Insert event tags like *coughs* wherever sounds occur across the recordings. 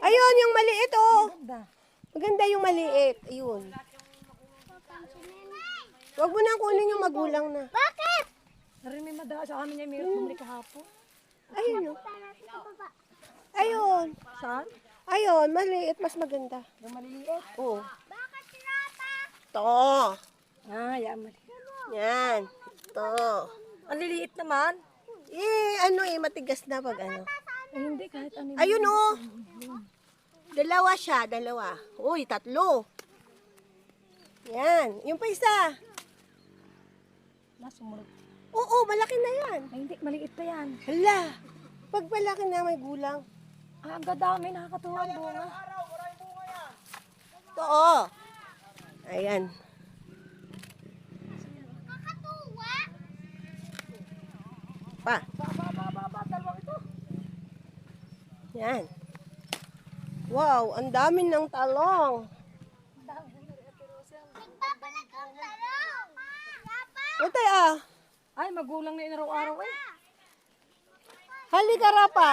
Ayun, yung maliit, oh. Ganda. Maganda yung maliit. Ayun. Huwag mo na kunin yung magulang na. Bakit? Narin may mada sa amin niya may bumili kahapon. Ayun, oh. Ayun. Saan? Ayun, maliit. Mas maganda. Yung maliliit. Oh. Bakit sinapa? To. Ah, yan mali. Yan. To. Ang liliit naman. Eh, ano eh, matigas na pag ano. Eh, hindi kahit ano. Ayun, oh. Dalawa siya, dalawa. Uy, tatlo. Yan. Yung pa isa. Nasumunod. Oo, malaki na yan. Ay, hindi. Maliit pa yan. Hala. Pag malaki na may gulang. Ah, ang gadami. Nakakatuwa ang bunga. To, oh. Ayan. Pa. Yan. Wow, ang dami ng talong. Utay ah. Ay, magulang na yun araw-araw eh. Halika rapa.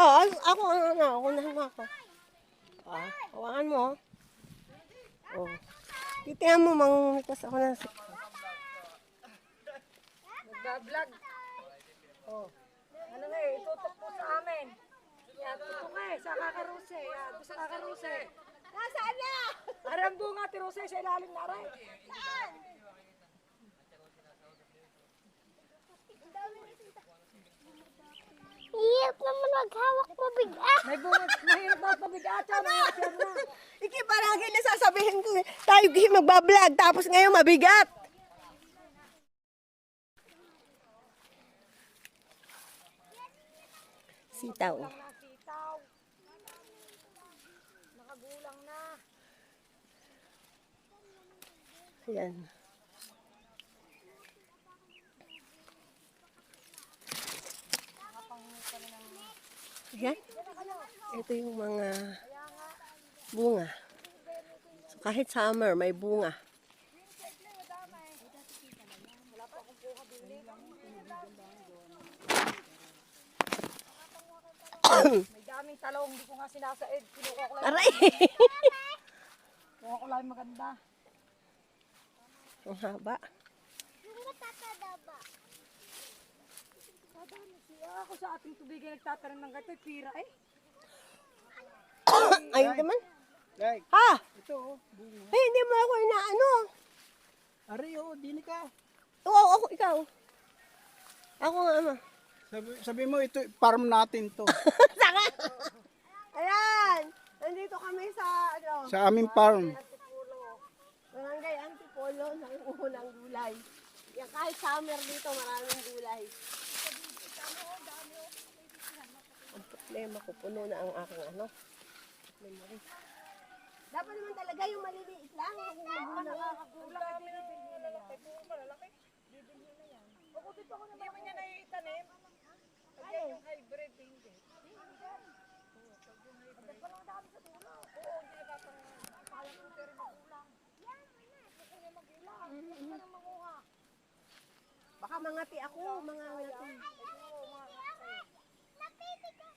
Oh, ako, ano, ako na ako. Ah, hawakan mo. Oh. Titingnan mo, mangungitas ako ng sik- Nagbablog. Oh. Ano nga eh, itutok po sa amin. Yan, tutok eh, sa kakaruse. Yan, sa kakaruse. Nasaan na? Aram bunga, tiruse sa ilalim na rin. Iyap naman maghawak mo bigat. May bunga, mahirap yan. Mahirap yan na. Iki parang nasasabihin ko, eh, tayo magbablog, tapos ngayon mabigat. Sitaw. Nakitaw. Nakagulang na. Ayan. Ayan. Ito yung mga bunga. So, kahit summer, may bunga. May daming talong, hindi ko nga sinasaid. Kinuha ko lang, Aray! kinuha ko lang maganda. Ang haba. Yung matatada Siya ako sa ating tubig ay nagtatanim ng gato, pira eh. *coughs* Ayun naman. Like, Ha? ito oh. Ay, hindi mo ako inaano. Ari oh, dini ka. Oo, ako, ikaw. Ako nga, ama. Sabi, sabi mo, ito, farm natin to. Saka! Ayan! Nandito kami sa, ano, Sa aming farm. Barangay Antipolo ng unang gulay. Yan, kahit summer dito, maraming gulay. Ang problema ko, puno na ang aking ano. Memory. Dapat naman talaga yung maliliit lang. Yung magulang. Kulang kami ng malalaki, malalaki. Bibili na yan. Ako dito ako naman. Niya naitanim. Pag yan yung hybrid, hindi. Pagkat pa lang dami sa dulo. Oo, hindi natatang kaya ko pero magulang. Yan, gusto niya magulang. Gusto niya manguha. Baka mangati ako, mga ngati. Napiti ka.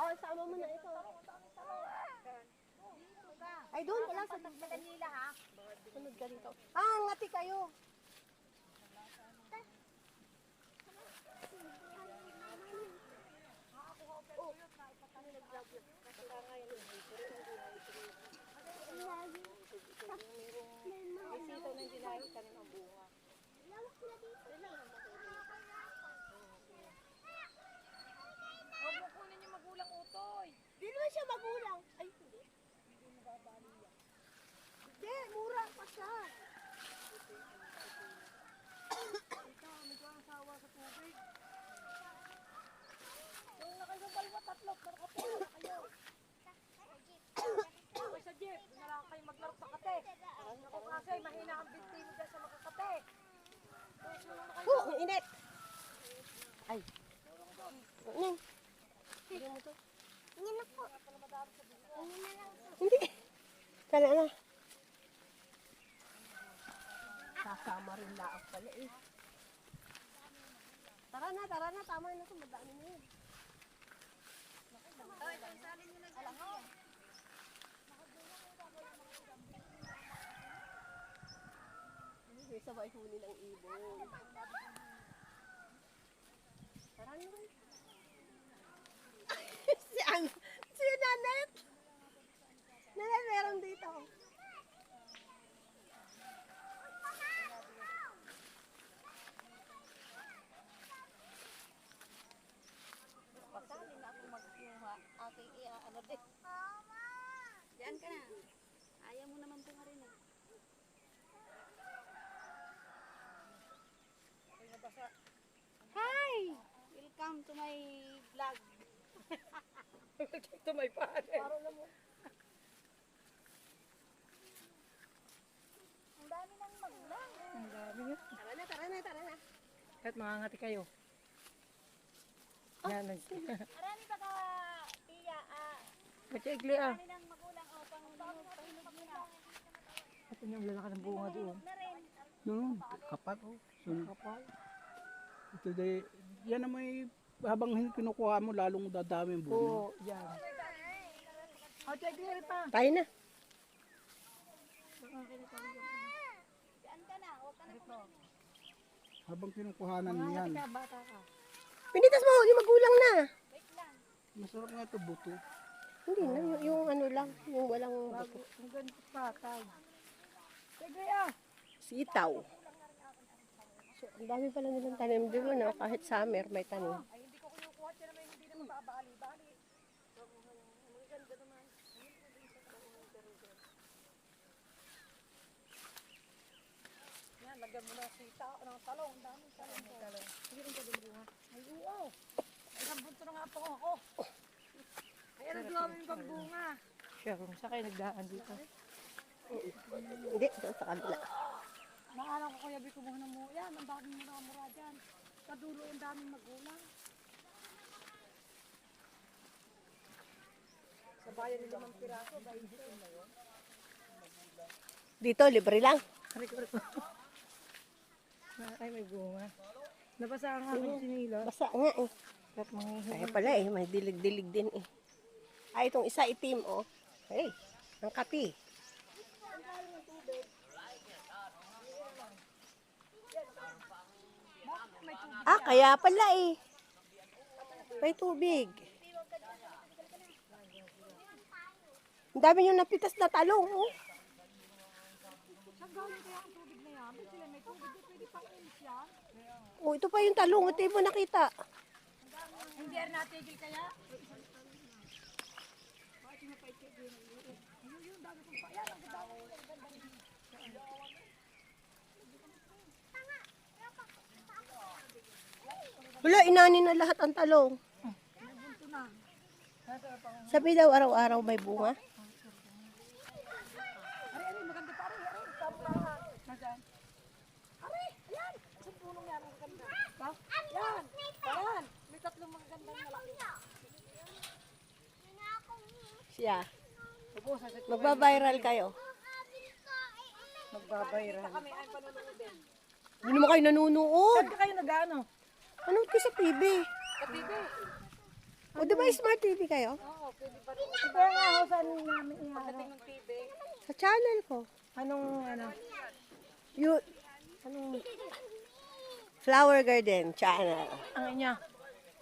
Oh, sama mo na ito. Ay, doon pala sa Kanila ha. Sunod ka dito. Ah, ngati kayo. Huwag mo kunin yung magulang utoy. Di naman siya magulang. Ay, hindi. Hindi, mura pa siya. Yung na kayo dalawa, tatlo, nakapila na kayo. Okay sa jeep, na lang kayo maglaro sa kate. Ako kasi, mahina ang binti mo dyan sa makakate. Oh, ang init. Ay. Ano? Yan na po. Yan na lang po. Hindi. Kala na. Kasama rin laak pala eh. Tara na, tara na. Tama na ito. Madami na yun. May sabay huni ng ibon. Tara na rin. si An, si Nanet. Nanet, meron dito. Pasali na ako magkuha. Aking iya, ano din. Diyan ka na. Ayaw mo naman po rin eh. Hi! Welcome to my vlog. *laughs* Ito may pare. Ang dami ng maglang. Ang dami nga. Tara na, tara na, tara na. Kahit makangati kayo. Yan, nag... *laughs* Arami pa ka, tiya, ah, Kachigli ah. arami ng magulang, oh, pang pahinog nila. At yung lalaki ng bunga doon. Yun, kapal. Oh. Sun- Kapal. Ito day, yan na may, habang kinukuha mo, lalong dadami ang bunga. Oo, yan. Oh, chigli pa. Tayo na. Habang kinukuhanan mo yan, Ka, bata ka. Pinitas mo, yung magulang na. masarap nga ito buto. Hindi na, yung, yung ano lang, yung walang buto. Ang ganda patay. Chigli ah. Sitaw. So, ang dami pala nilang tanim doon, no? kahit summer may tanim. Yan, lagyan mo na sita ng talong. Ang daming talong. talong. Hindi rin ka din bunga. Ay, oo. Isang na po sa kayo nagdaan dito. Hindi, doon sa kabila. Naalam ko kaya bi kumuha ng mo. Yan, ang daming mura mura dyan. Sa dulo, ang daming magulang. Sa bayan nila ng piraso, dahil dito na yun. Dito, libre lang. Ay, may bunga. Nabasa ang aking sinila. Basta nga eh. Kaya pala eh, may dilig-dilig din eh. Ay, itong isa itim, oh. Hey, ang kapi. Ah, kaya pala eh. May tubig. Ang dami yung napitas na talong, oh. Na? Oh, ito pa yung talong. Ito mo nakita. Hindi rin natigil kaya? Wala, inanin na lahat ang talong. Sabi daw araw-araw may bunga. Ari, ari, maganda pa rin. Ari, tama na. Nasaan? Ari, ayan. Sa punong yan, ang Ba? Yan, ayan. May tatlong magandang malaki. Siya. Opo, sa sa Magba-viral kayo. magbabayran. Kami ay panonood din. Hindi naman kayo nanunood. Saan ka kayo nag-ano? Anood ko sa TV. Katibi. O, di ba smart TV kayo? Oo, pwede pa rin. Ito nga ako saan namin iyan. Pagdating ng TV. Sa channel ko. Anong, ano? You, anong, Flower Garden channel. Ang inya.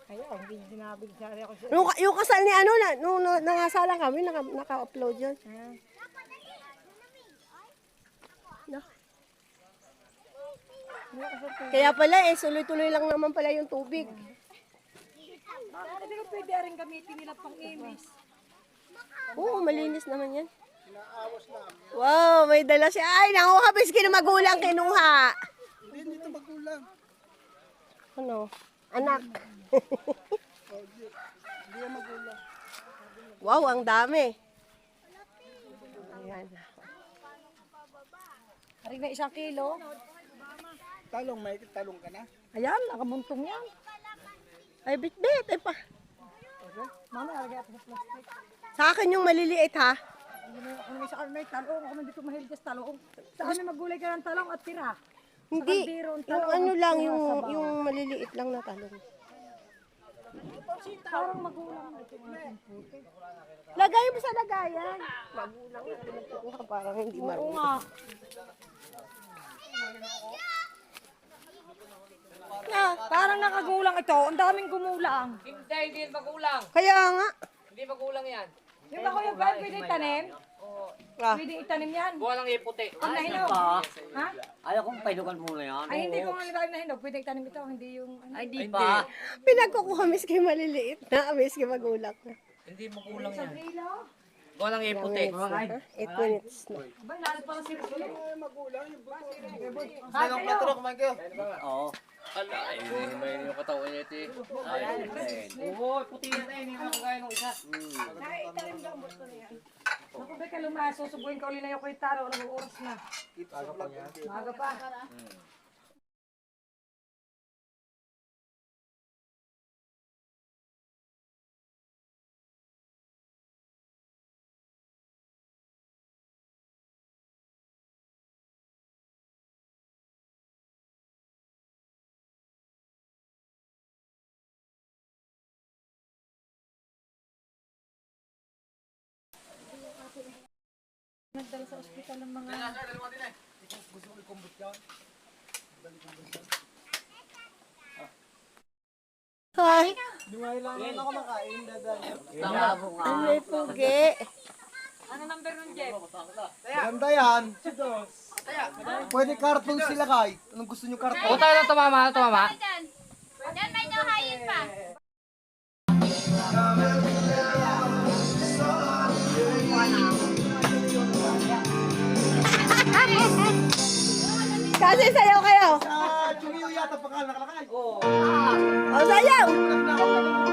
Ayaw, hindi sinabi sa ako siya. Nung, yung kasal ni ano, na, nung nung nangasalan kami, naka, naka-upload yun. Ah. No? Kaya pala eh, tuloy-tuloy lang naman pala yung tubig. Bakit hindi ko pwede rin gamitin nila pang imis? Oo, malinis naman yan. Wow, may dala siya. Ay, nanguha, biski na magulang kinuha. Hindi, dito magulang. Ano? Anak. *laughs* Wow, ang dami. Ayan. Haring na isang kilo. Talong, may talong ka na. Ayan, nakabuntong yan. Ay, bit-bit. Ay, pa. Mama, nalagay ako sa plastic. Sa akin yung maliliit ha. Kung may sa may talong, ako hindi ko mahilig sa talong. Sa amin magulay ka ng talong at tira. Hindi, yung talong, ano lang, ang yung, yung maliliit lang na talong. Parang magulang ito puti. Lagay mo sa lagayan. Magulang pinagkukuha, parang hindi Oo marunong. nga. Na, Parang nakagulang ito. Ang daming gumulang. Hindi, hindi magulang. kaya nga. Hindi magulang yan. Yung ako yung pwede itanim? Ah, Pwede itanim yan. Buwan lang iputi. Pag nahinog. Ha? Ayaw kong painukan muna yan. Ay, hindi ko nga nilagay nahinog. Pwede itanim ito. Hindi yung... Ano. Ay, di ba? pinagkukuha miski maliliit na, miski magulang na. Hindi magulang yan. Buwan lang iputi. 8 minutes na. Ba, lahat pala si Oo. Ala, eh, may yung katawan niya ito eh. Oo, puti yan eh. Hindi na kagaya ng isa. Ako ba ka lumas, susubuhin ka uli na yung kay Taro. Anong oras na? Maga pa. Nagdala sa ospital ng mga... Hi, Tangabo nga. ano may pugi? Ano number nun, Jeff? Ganda yan. Pwede cartoon sila kay. Anong gusto nyo cartoon? O tayo lang tumama, tumama. Kasi sayaw kayo. Ah, Chumiyo yata pangalan nakalakay. Oo. O, sayaw!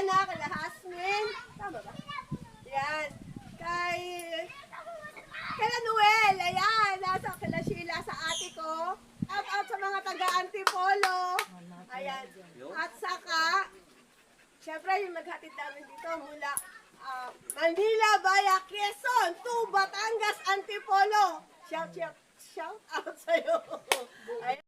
Kamag-anak, lahasmin. Tama ba? Yan. Kay... Kay Noel, ayan. Nasa kila Sheila sa ate ko. At out sa mga taga-antipolo. Ayan. At saka, syempre yung naghatid namin dito mula ah, Manila via Quezon to Batangas Antipolo. Shout, shout, shout out sa'yo. *laughs*